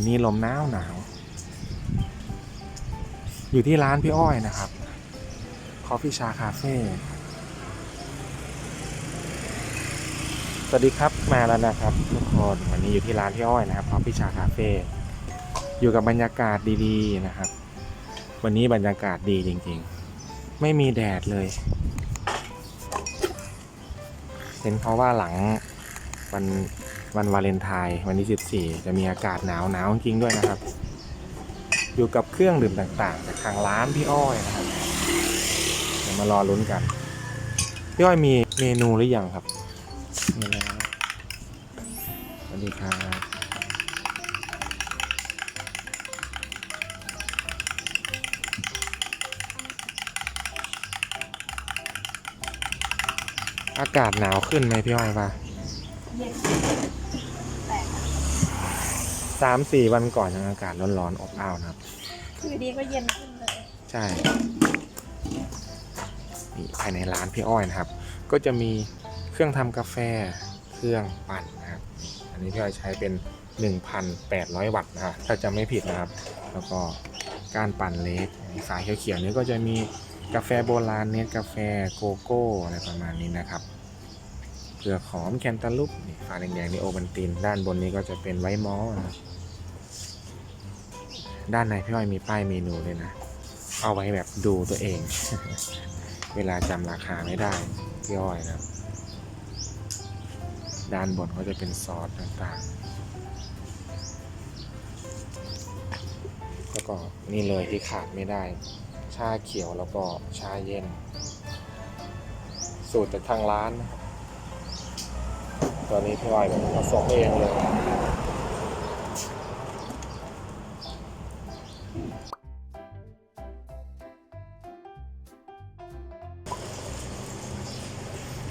วันนี้ลมหนาวหนาว อยู่ที่ร้านพี่อ้อยนะครับคอฟฟี่ชาคาเฟ่สวัสดีครับมาแล้วนะครับ ทุกคนวันนี้อยู่ที่ร้านพี่อ้อยนะครับคอฟฟี่ชาคาเฟ่อยู่กับบรรยากาศดีๆนะครับ วันนี้บรรยากาศดีจริงๆ ไม่มีแดดเลย เห็นเขาว่าหลัง วันวันวาเลนไทน์วันที่ 14 จะมีอากาศหนาวหนาวจริงด้วยนะครับ อยู่กับเครื่องดื่มต่างๆจากทางร้านพี่อ้อยนะครับเดี๋ยวมารอลุ้นกัน พี่อ้อยมีเมนูหรือยังครับมีแล้วสวัสดีครับอากาศหนาวขึ้นไหมพี่อ้อยปะ เย็นแต่สามสี่วันก่อนยังอากาศร้อนๆอบอ้าวนะครับ คือดีก็เย็นขึ้นเลย ใช่นี่ภายในร้านพี่อ้อยนะครับ ก็จะมีเครื่องทำกาแฟเครื่องปั่นนะครับ อันนี้พี่อ้อยใช้เป็น 1,800 วัตต์นะครับถ้าจะไม่ผิดนะครับ แล้วก็การปั่นเล็กสายเขียวๆนี้ก็จะมีกาแฟโบราณเนสกาแฟโกโก้อะไรประมาณนี้นะครับ เปลือกหอมแคนตาลูปนี่ฝาแดงๆนี่โอบันติน ด้านบนนี้ก็จะเป็นไวท์มอลนะครับด้านในพี่อ้อยมีป้ายเมนูเลยนะ เอาไว้แบบดูตัวเอง เวลาจำราคาไม่ได้พี่อ้อยนะครับด้านบนก็จะเป็นซอสต่างๆ แล้วก็นี่เลยที่ขาดไม่ได้ ชาเขียวแล้วก็ชาเย็น สูตรจากทางร้านนะครับ ตอนนี้พี่อ้อยแบบผสมเองเลย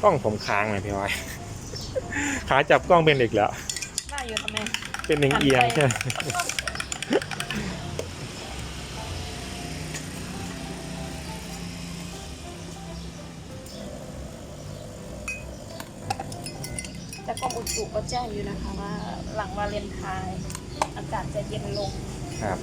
กล้องผมค้างเลยพี่อ้อยขาจับกล้องเป็นอีกแล้ว น่าอยู่ทำไม เป็นเอียงเอียงๆใช่ไหม อุตุก็แจ้งอยู่นะคะว่าหลังวาเลนไทน์อากาศจะเย็นลง ครับ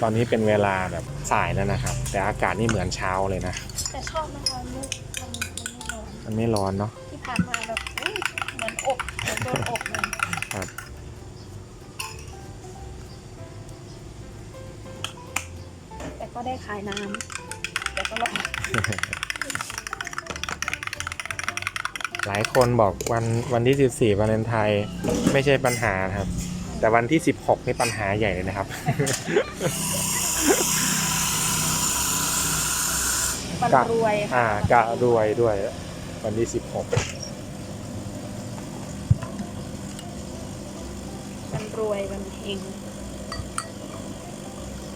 ตอนนี้เป็นเวลาแบบสายแล้วนะครับ แต่อากาศนี่เหมือนเช้าเลยนะ แต่ชอบนะคะลูกมันมันไม่ร้อนมันไม่ร้อนเนาะ ที่ผ่านมาแบบอุ๊ยเหมือนอบเหมือนโดนอบเลยครับ แต่ก็ได้ขายน้ำแต่ก็ร้อน หลายคนบอกวันวันที่ 14 วาเลนไทน์ไม่ใช่ปัญหานะครับ แต่วันที่ 16 นี่ปัญหาใหญ่เลยนะครับมันกะรวยอ่าค่ะกะรวยด้วย วันที่มันรวยมันเฮง16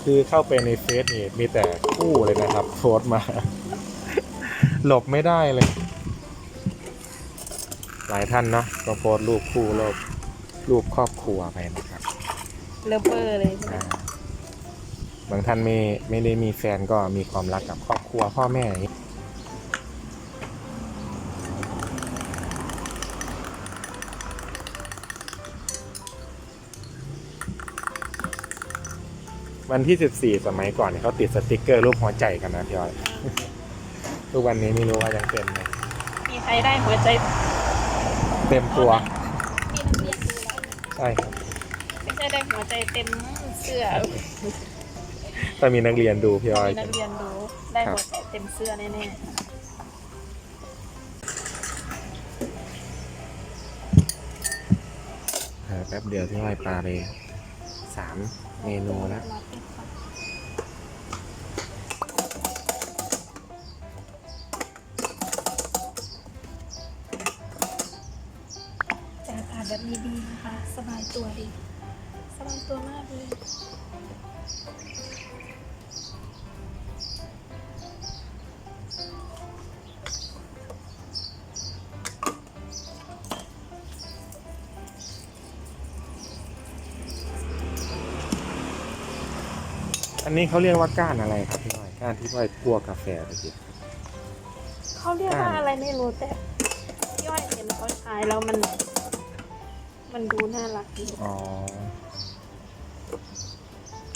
คือเข้าไปในเฟซนี่มีแต่คู่เลยนะครับโพสต์มา หลบไม่ได้เลย หลายท่านเนาะก็โพสต์รูปคู่รูปรูปครอบครัวไปนะครับเลฟเวอร์เลยใช่ไหมอ่าบางท่านไม่ไม่ได้มีแฟนก็มีความรักกับครอบครัวพ่อแม่อย่างนี้ วันที่ 14 สมัยก่อนเนี่ยเขาติดสติกเกอร์รูปหัวใจกันนะพี่อ้อยทุกวันนี้ไม่รู้ว่ายังเป็นไหมมีใครได้หัวใจเต็มตัวมีนักเรียนดูแล้วใช่ครับไม่ใช่ได้หัวใจเต็มเสื้อถ้ามีนักเรียนดูพี่อ้อยมีนักเรียนดูได้หัวใจเต็มเสื้อแน่เออแป๊บเดียวพี่อ้อยปลาไปสามเมนูแล้ว นนี้เขาเรียกว่าก้านอะไรครับพี่อ้อยก้านที่พี่อ้อยคั่วกาแฟไปกินเขาเรียกว่าอะไรไม่รู้แต่ย่อยเห็นเขาขายแล้วมัน มันดูน่ารักดีอ๋อ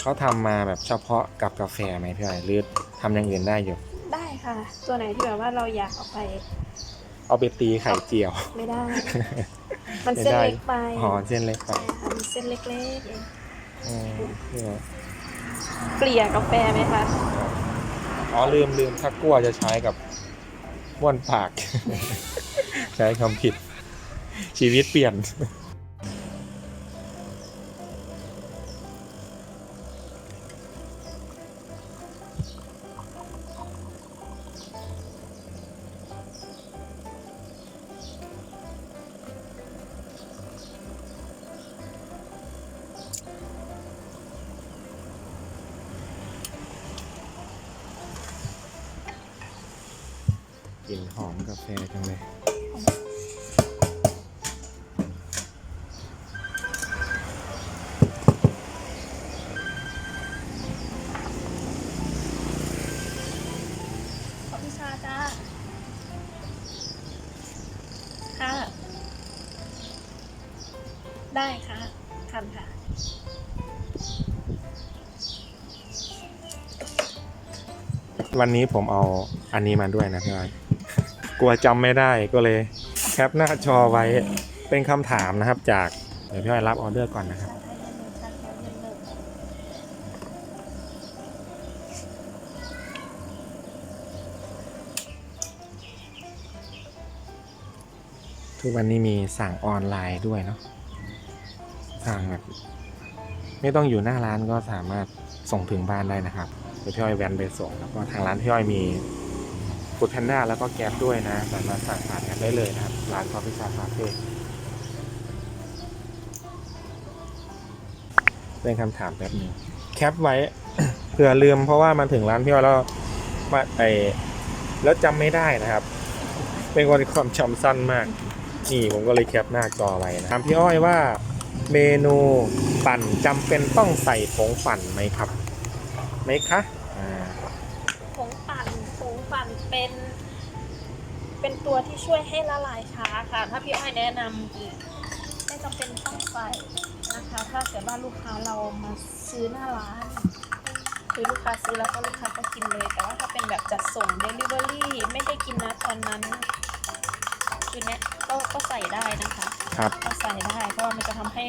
เขาทำมาแบบเฉพาะกับกาแฟไหมพี่อ้อยหรือทำอย่างอื่นได้อยู่ ได้ค่ะ ตัวไหนที่แบบว่าเราอยากเอาไปเอาไปตีไข่เจียว ไม่ได้ มันเส้นเล็กไปอ๋อเส้นเล็กไปใช่ค่ะมันเส้นเล็กๆเอง อืมพี่อ้อย เกลี่ยกาแฟไหมคะ อ๋อลืมลืมถ้ากลัวจะใช้กับบ้วนปาก ใช้คำผิดชีวิตเปลี่ยน กลิ่นหอมกาแฟจังเลย ขอพิชาจ้า ค่ะ ได้ค่ะทันค่ะ วันนี้ผมเอาอันนี้มาด้วยนะพี่อ้อย กลัวจำไม่ได้ก็เลยแคปหน้าจอไว้เป็นคำถามนะครับจากเดี๋ยวพี่อ้อยรับออเดอร์ก่อนนะครับทุกวันนี้มีสั่งออนไลน์ด้วยเนาะสั่งแบบไม่ต้องอยู่หน้าร้านก็สามารถส่งถึงบ้านได้นะครับเดี๋ยวพี่อ้อยแวนไปส่งแล้วก็ทางร้านพี่อ้อยมี ฟูดแพนด้าแล้วก็แก๊ปด้วยนะสามารถสั่งผ่านแอปได้เลยนะครับ ร้านคอฟฟี่ชาคาเฟ่เป็นคำถามแบบนึงแคปไว้ เผื่อลืมเพราะว่ามันถึงร้านพี่อ้อยแล้วมาไอแล้วจำไม่ได้นะครับ เป็นคนความจำสั้นมาก นี่ผมก็เลยแคปหน้าจอไว้นะถามพี่อ้อยว่าเมนูปั่นจำเป็นต้องใส่ผงปั่นไหมครับไหมคะอ่า ผงปั่นผงปั่น เป็นเป็นตัวที่ช่วยให้ละลายช้าค่ะ ถ้าพี่อ้อยแนะนำอีกไม่จำเป็นต้องใส่นะคะ ถ้าเกิดว่าลูกค้าเรามาซื้อหน้าร้าน คือลูกค้าซื้อแล้วก็ลูกค้าก็กินเลย แต่ว่าถ้าเป็นแบบจัดส่ง Delivery ไม่ได้กินนะตอนนั้นคือเนี้ยก็ก็ใส่ได้นะคะครับ ก็ใส่ได้เพราะว่ามันจะทำให้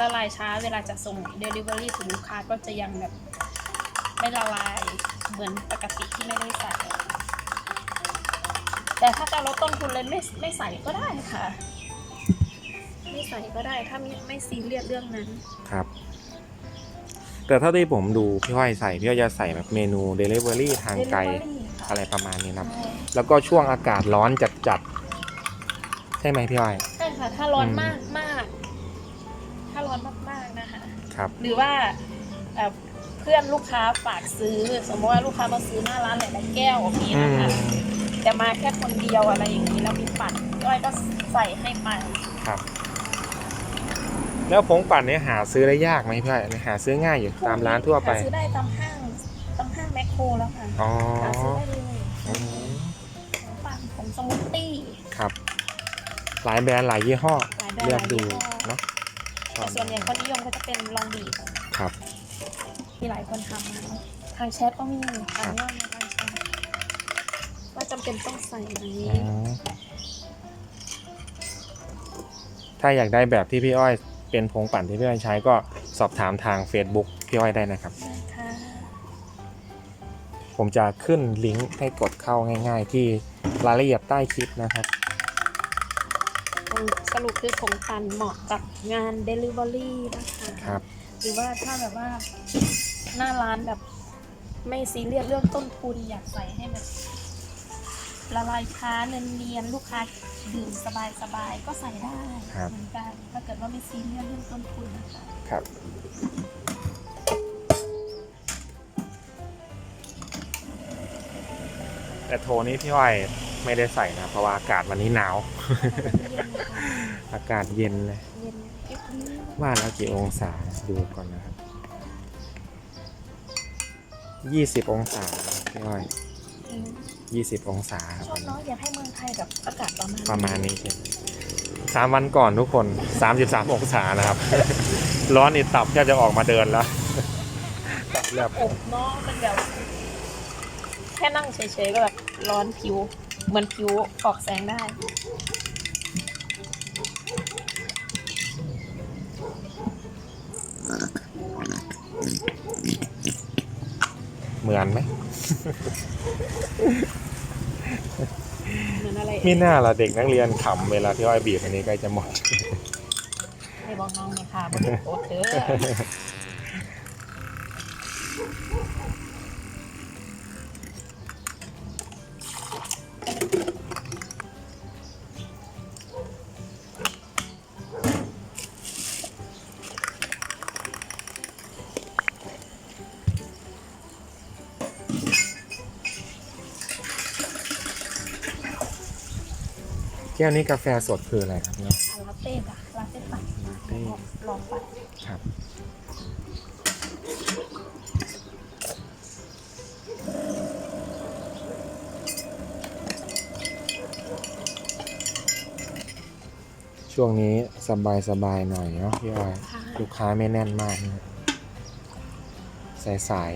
ละลายช้าเวลาจะส่ง Delivery ถึงลูกค้าก็จะยังแบบไม่ละลายเหมือนปกติที่ไม่ได้ใส่ แต่ถ้าจะลดต้นทุนเลยไม่ไม่ใส่ก็ได้ค่ะ ไม่ใส่ก็ได้ถ้าไม่ไม่ซีเรียสเรื่องนั้น ครับ แต่เท่าที่ผมดูพี่อ้อยใส่พี่อ้อยจะใส่แบบเมนู Delivery ทางไกล Delivery ค่ะอะไรประมาณนี้นะครับ ใช่แล้วก็ช่วงอากาศร้อนจัดๆ ใช่ไหมพี่อ้อย ใช่ค่ะ ถ้าร้อนอืม มากมากถ้าร้อนมากๆนะคะ ครับ หรือว่าเอ่อเพื่อนลูกค้าฝากซื้อ สมมติว่าลูกค้ามาซื้อหน้าร้านหลายๆแก้วแบบนี้อืนะคะม แต่มาแค่คนเดียวอะไรอย่างนี้แล้วมีปั่นก้อยก็ใส่ให้ไปครับ แล้วผงปั่นเนี่ยหาซื้อได้ยากไหมพี่อ้อยหาซื้อง่ายอยู่ตามร้านทั่วไปหาซื้อได้ตามห้างตามห้างแมคโครแล้วค่ะอ๋อหาซื้อได้เลยอืมของปั่นของสมูทตี้ ครับ หลายแบรนด์หลายยี่ห้อหลายแบรนด์เลือกดูหลายยี่ห้อ เนาะแต่ส่วนใหญ่คนนิยมก็จะเป็นลองบีบครับ มีหลายคนทำนะทางแชทก็มีอ่านว่าในทางแชทว่า จำเป็นต้องใส่ไหมอ๋อถ้าอยากได้แบบที่พี่อ้อยเป็นผงปั่นที่พี่อ้อยใช้ก็สอบถามทาง Facebook พี่อ้อยได้นะครับนะคะผมจะขึ้นลิงก์ให้กดเข้าง่าย ๆ ที่รายละเอียดใต้คลิปนะครับ สรุปคือผงปั่นเหมาะกับงาน Delivery นะคะครับ หรือว่าถ้าแบบว่าหน้าร้านแบบไม่ซีเรียสเรื่องต้นทุนอยากใส่ให้แบบ ละลายช้าเนียนๆลูกค้าดื่มสบายๆก็ใส่ได้ครับ เหมือนกัน ถ้าเกิดว่าไม่ซีเรียสเรื่องต้นทุนนะคะครับ แต่โทนี้พี่อ้อยไม่ได้ใส่นะเพราะว่าอากาศวันนี้หนาวเย็นนะคะอากาศเย็นเลยเย็นเรียบร้อยว่าแล้วกี่องศาดูก่อนนะครับยี่สิบองศาพี่อ้อยอืม 20 องศาครับชอบเนาะอยากให้เมืองไทยแบบอากาศประมาณประมาณนี้ใช่ไหมสามวันก่อนทุกคน 33 องศานะครับ ร้อนนี่ตับแทบจะออกมาเดินแล้วตับแลบอบเนาะมันแบบแค่นั่งเฉยๆก็แบบร้อนผิว เหมือนผิวออกแสงได้เหมือนไหม เหมือนอะไรมีหน้าละเด็กนักเรียนขำเวลาที่อ้อยบีบอันนี้ใกล้จะหมด ให้บอกน้องเนี่ยค่ะบนโอ๊ตเด้อ ก้วนี้กาแฟสดคืออะไรครับเนี่ยอะลาเต้จ้ะลาเต้ปั่นลาเต้ลองปั่นครับ ช่วงนี้สบายสบายๆหน่อยเนาะพี่ออย ค่ะ ลูกค้าไม่แน่นมากนะสายสาย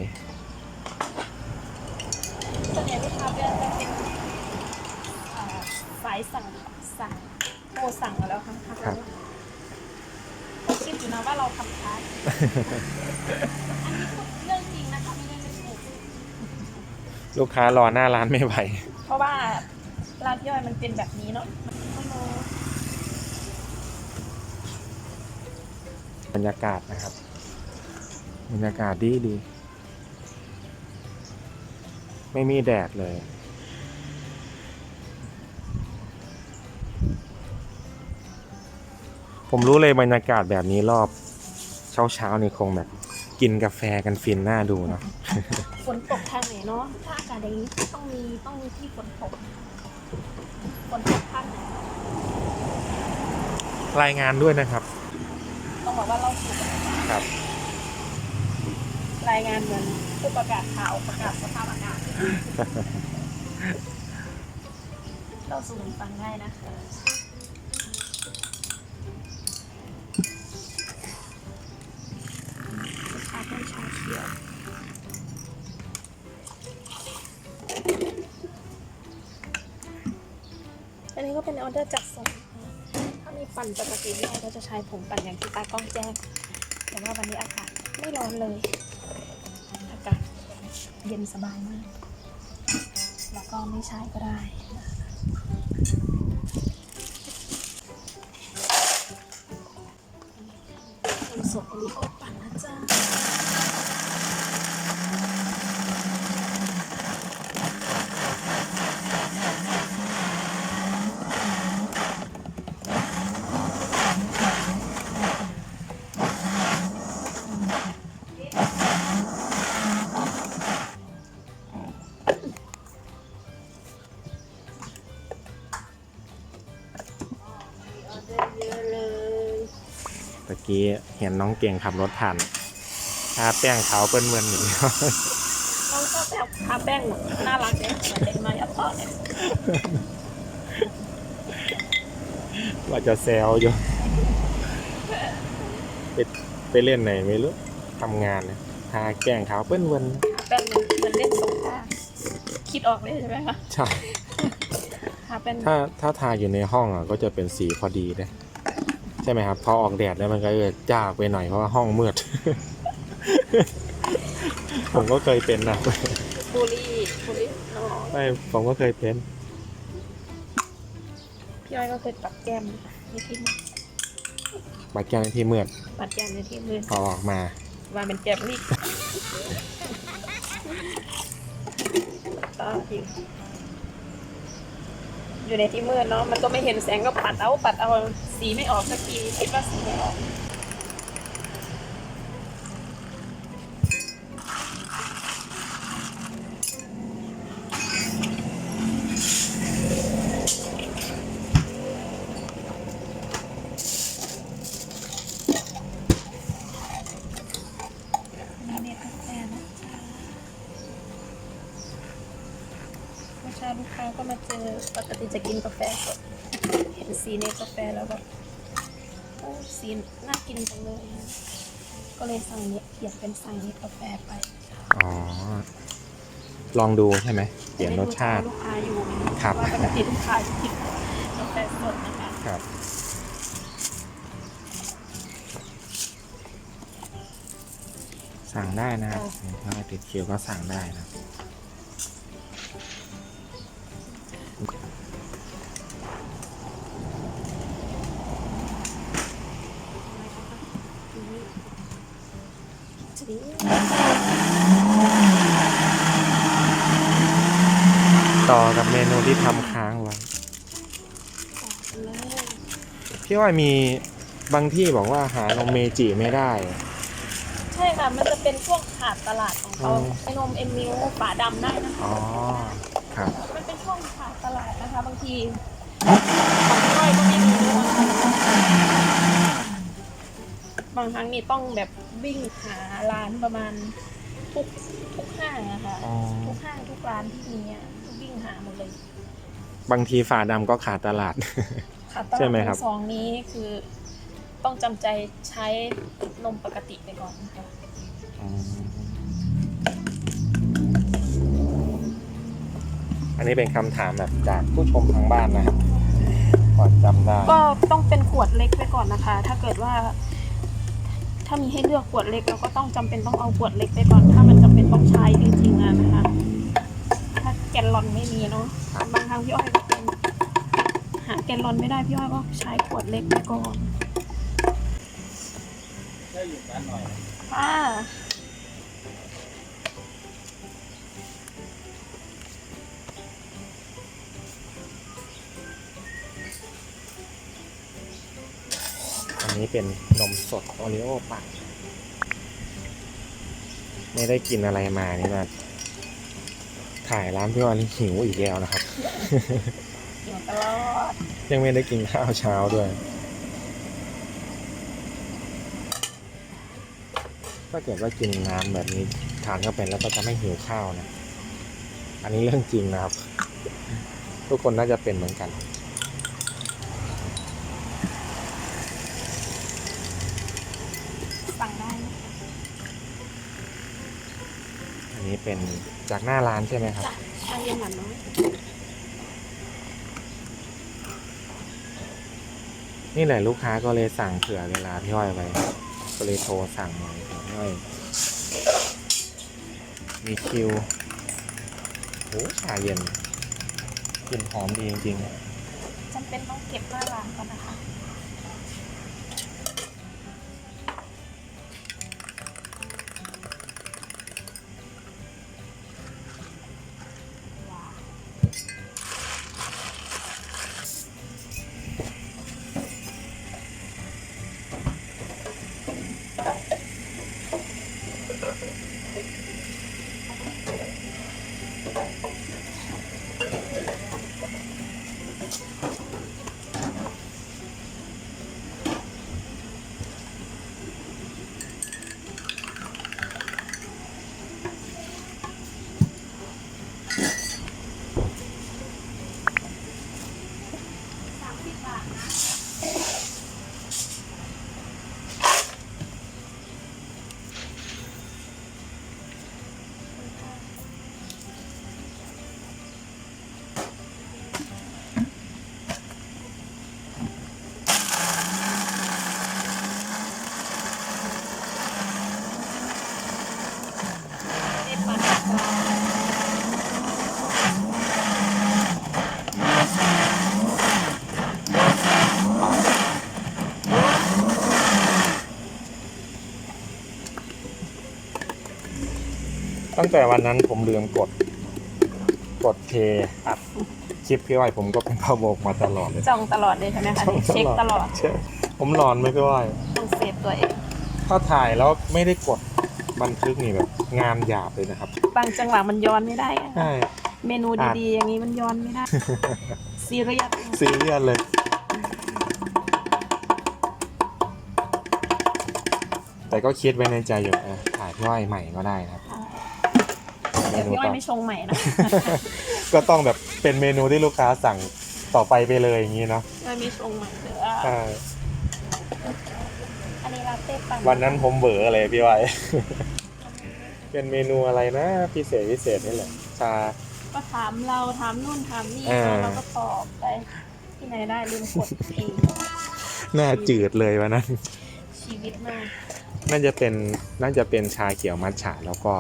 วนใหญ่ลูกค้าจะเป็นอ่าสายสั่งสั่งโทรสั่งมาแล้วค่ะค่ะเขาคิดอยู่นะว่าเราทำค้าอันนี้พูด เรื่องจริงนะคะไม่ได้เป็นโกหกๆลูกค้ารอหน้าร้านไม่ไหว เพราะว่าร้านพี่อ้อยมันเป็นแบบนี้เนาะมันก็เลยบรรยากาศนะครับ บรรยากาศดีดี ไม่มีแดดเลยผมรู้เลยบรรยากาศแบบนี้รอบ เช้าเช้าๆนี่คงแบบกินกาแฟกันฟินหน้าดูเนาะฝนตกทางไหนเนาะถ้าอากาศอย่างนี้ต้องมีต้องมีที่ฝนตกฝนตกภาคไหนรายงานด้วยนะครับ ต้องบอกว่าเราถูกครับ รายงานเหมือนผู้ประกาศข่าวประกาศสภาพอากาศเราสูงฟังได้นะคะ เป็นออเดอร์จัดส่งถ้ามีปั่นปกติเนี่ยก็จะใช้ผงปั่นอย่างที่ตากล้องแจ้ง แต่ว่าวันนี้อากาศไม่ร้อนเลย อากาศเย็นสบายมาก แล้วก็ไม่ใช้ก็ได้ กี้เห็นน้องเก่งขับรถผ่านทาแป้งขาวเปิ้นเมือนอยู่น้องชอบแบบทาแป้งแบบน่ารักเลยเด็กมาอย่าพอเนี่ยว่าจะแซวอยู่ไปไปเล่นไหนไม่รู้ทำงานนะทาแป้งขาวเปิ้นเมือนทาแป้งเหมือนเหมือนเล่นสงกรานต์คิดออกเลยใช่ไหมคะใช่ ทาแป้ง ถ้าถ้าทาอยู่ในห้องอะก็จะเป็นสีพอดีเลย ใช่ไหมครับพอออกแดดแล้วมันก็จะจ้าไปหน่อยเพราะว่าห้องมืด ผมก็เคยเป็นนะบูลลี่บูลลี่น้องไม่ผมก็เคยเป็น พี่อ้อยก็เคยปัดแก้มในที่มืดบัตรแก้ในที่มืดปัดแก้มในที่มืดพอออกมาว่าเป็นแก้มนี่ก็อยู่ อยู่ในที่มืดเนาะมันก็ไม่เห็นแสงก็ปัดเอาปัดเอาสีไม่ออกสักทีคิดว่าสีไม่ออก นี่เม็ดกาแฟนะจ๊ะมื่อเช้าลูกค้าก็มาเจอปกติจะกินกาแฟสดเห็นสีในกาแฟแล้วแบบโอ้สีน่ากินจังเลยนะก็เลยสั่งเนี่ยเปลี่ยนเป็นสั่งนี้กาแฟไปอ๋อ ลองดูใช่ไหมเปลี่ยนรสชาติ ลูกค้าอยู่ไหมครับ ว่าปกติลูกค้าจะกินกาแฟสดนะคะครับ สั่งได้นะครับถ้าติดคิวก็สั่งได้นะจริ งต่อกับเมนูที่ทำค้างไว้เลยพี่ว่ามีบางที่บอกว่าหานมเมจิไม่ได้ ใช่ค่ะ มันจะเป็นช่วงขาดตลาดของเขาอืมไอ้นมเอ็มมิลฝาดำได้นะคะอ๋อ ครับ มันเป็นช่วงขาดตลาดนะคะ บางทีของย่อยก็ไม่มีด้วยนะคะ บางครั้งนี่ต้องแบบวิ่งหาร้านประมาณทุกทุกห้างอะค่ะ อ๋อ ทุกห้างทุกร้านที่มีอะวิ่งหาหมดเลยบางทีฝาดำก็ขาดตลาดขาดตลาดใช่ไหมครับ ทั้งสองนี้คือต้องจำใจใช้นมปกติไปก่อนนะคะอืมอันนี้เป็นคำถามแบบจากผู้ชมทางบ้านนะครับพอจำได้ก็ต้องเป็นขวดเล็กไปก่อนนะคะ ถ้าเกิดว่า ถ้ามีให้เลือกขวดเล็กเราก็ต้องจำเป็นต้องเอาขวดเล็กไปก่อน ถ้ามันจำเป็นต้องใช้จริงๆอะนะคะ ถ้าแกนลอนไม่มีเนาะบางครั้งพี่อ้อยก็เป็นหาแกนลอนไม่ได้พี่อ้อยก็ใช้ขวดเล็กไปก่อนค่ะอันนี้ เป็นนมสดโอริโอปั่นไม่ได้กินอะไรมานี่มาถ่ายร้านพี่วันหิวอีกแล้วนะครับเดี๋ยวตลอดยังไม่ได้กินข้าวเช้าด้วย ถ้าเกิดว่ากินน้ำแบบนี้ทานเข้าไปแล้วก็จะไม่หิวข้าวนะ อันนี้เรื่องจริงนะครับ ทุกคนน่าจะเป็นเหมือนกัน สั่งได้นะ อันนี้ เป็นจากหน้าร้านใช่ไหมครับ ชาเย็นหวานน้อยนี่แหละลูกค้าก็เลยสั่งเผื่อเวลาพี่อ้อยไว้ ก็เลยโทรสั่งหน่อยพี่อ้อยมีคิวโอ้ชาเย็นกลิ่นหอมดีจริงๆ จำเป็นต้องเก็บหน้าร้านก่อนนะคะ ตั้งแต่วันนั้นผมลืมกด กดเทอัดคลิปพี่อ้อยผมก็เป็นพะโบกมาตลอดเลยจ้องตลอดเลยใช่ไหมคะเช็คตลอดใช่ผมหลอนไหมพี่อ้อยต้องเซฟตัวเองถ้าถ่ายแล้วไม่ได้กดบันทึกนี่แบบงานหยาบเลยนะครับ บางจังหวะมันย้อนไม่ได้อะใช่เมนูดีๆ อย่างนี้มันย้อนไม่ได้ซีเรียสซีเรียสเลยแต่ก็คิดไว้ในใจอยู่เออถ่ายพี่อ้อยใหม่ก็ได้นะครับ เดี๋ยวพี่อ้อยไม่ชงใหม่นะ ก็ต้องแบบเป็นเมนูที่ลูกค้าสั่งต่อไปไปเลยอย่างนี้เนาะพี่อ้อยไม่ชงใหม่เดี๋ยวใช่อันนี้ลาเต้ปั่นวันนั้นผมเบอร์เลยพี่ไว้ เป็นเมนูอะไรนะ พิเศษพิเศษนี่แหละชา ก็ถามเราถามนู่นถามนี่อ่า เราก็ตอบไปที่ไหนได้ลืมกดเองหน้าจืดเลยวันนั้น ชีวิตมากน่าจะเป็นน่าจะเป็นชาเขียวมัทฉะแล้วก็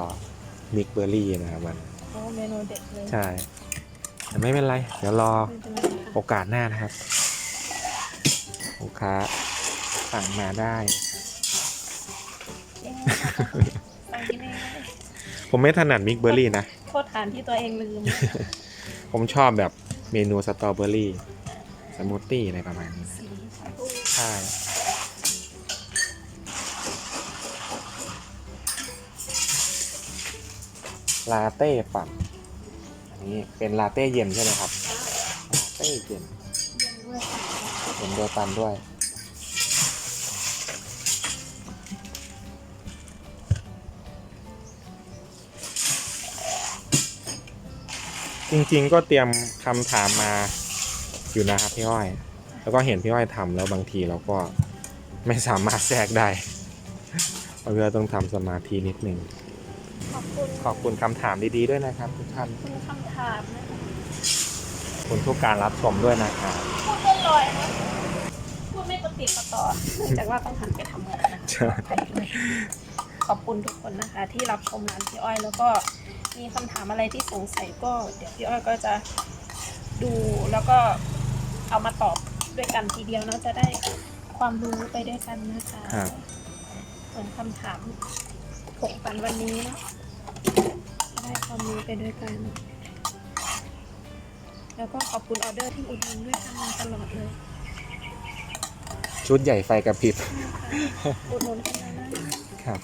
มิกเบอร์รี่นะครับมันโอ้เมนูเด็ดเลยใช่ แต่ไม่เป็นไร เดี๋ยวรอไม่เป็นไรค่ะโอกาสหน้านะครับลูกค้าสั่งมาได้เอ๊ะสั่งกินเองเลยผมไม่ถนัดมิกเบอร์รี่นะ โทษฐานที่ตัวเองลืมผมชอบแบบเมนูสตรอเบอร์รี่สมูทตี้อะไรประมาณนี้นะสีชาบูใช่ ลาเต้ปั่นอันนี้เป็นลาเต้เย็นใช่ไหมครับลาเต้เย็นเย็นด้วยค่ะเย็นปั่นด้วยจริงๆ ก็เตรียมคำถามมาอยู่นะครับพี่อ้อย แล้วก็เห็นพี่อ้อยทำแล้วบางทีเราก็ไม่สามารถแทรกได้เพราะว่าต้องทำสมาธินิดนึง คุณขอบคุณคำถามดีๆด้วยนะครับ ทุกท่านคุณคำถามนะคะขอบคุณทุกการรับชมด้วยนะครับ พูดเล่นลอยนะพูดไม่ปฏิดประต่อเนื่องจากว่าต้องหันไปทำงานนะคะใช่ขออภัยด้วยขอบคุณทุกคนนะคะ ที่รับชมร้านพี่อ้อยแล้วก็มีคำถามอะไรที่สงสัยก็เดี๋ยวพี่อ้อยก็จะดูแล้วก็เอามาตอบด้วยกันทีเดียวเนาะจะได้ความรู้ไปด้วยกันนะคะครับเหมือนคำถามถกกันวันนี้เนาะจะ ได้ความรู้ไปด้วยกัน แล้วก็ขอบคุณออเดอร์ที่อุดหนุนด้วยกันมาตลอดเลยชุดใหญ่ไฟกระพริบนะคะอุดหนุนกันนะครับ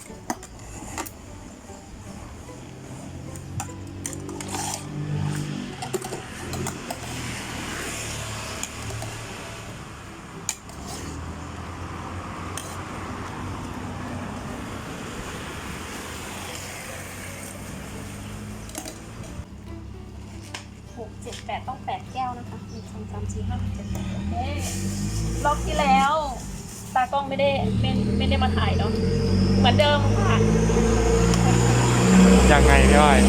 เจ็ดแปดต้องแปดแก้วนะคะหนึ่งสองสามสี่ห้าหกเจ็ดแปดเอ๊ะรอบที่แล้ว ตากล้องไม่ได้ไม่ไม่ได้มาถ่ายเนาะเหมือนเดิมค่ะ ยังไงพี่อ้อย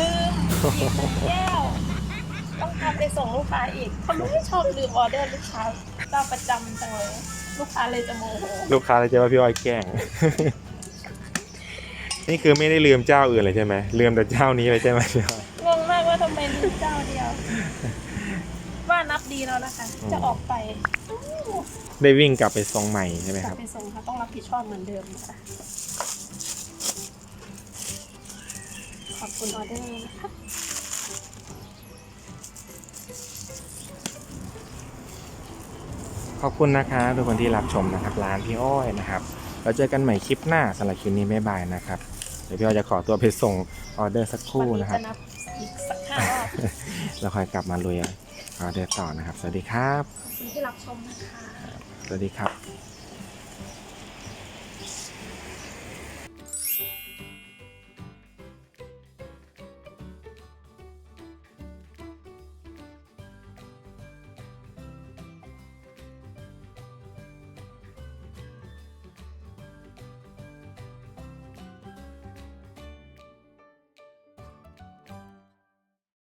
ลืมอีกหนึ่งแก้ว ต้องทำไปส่งลูกค้าอีกเขาไม่ชอบลืมออเดอร์ลูกค้าเจ้าประจำจังเลยลูกค้าเลยจะโมโหลูกค้าเลยจะว่าพี่อ้อยแกล้ง นี่คือไม่ได้ลืมเจ้าอื่นเลยใช่ไหมลืมแต่เจ้านี้เลยใช่ไหมพี่อ้อย งงมากว่าทำไมลืมเจ้าเดียว ว่านับ ดีแล้วนะคะ จะออกไปอู้ได้วิ่งกลับไปทรงใหม่ใช่ไหมกคลัรับบไปส่งค่ะต้องรับผิดชอบเหมือนเดิมนะคะขอบคุณออเดอร์นะคะขอบคุณนะครับทุกคนที่รับชมนะครับร้านพี่อ้อยนะครับเราเจอกันใหม่คลิปหน้าสำหรับคลิปนี้บ๊ายบายนะครับเดี๋ยวพี่อ้อยจะขอตัวไปส่งออเดอร์สักควันรู่นี้นะครับจะนับอีกสักห้ารอบ แล้วค่อยกลับมาลุย ออเดอร์ต่อนะครับ สวัสดีครับขอบคุณที่รับชมนะคะ สวัสดีครับ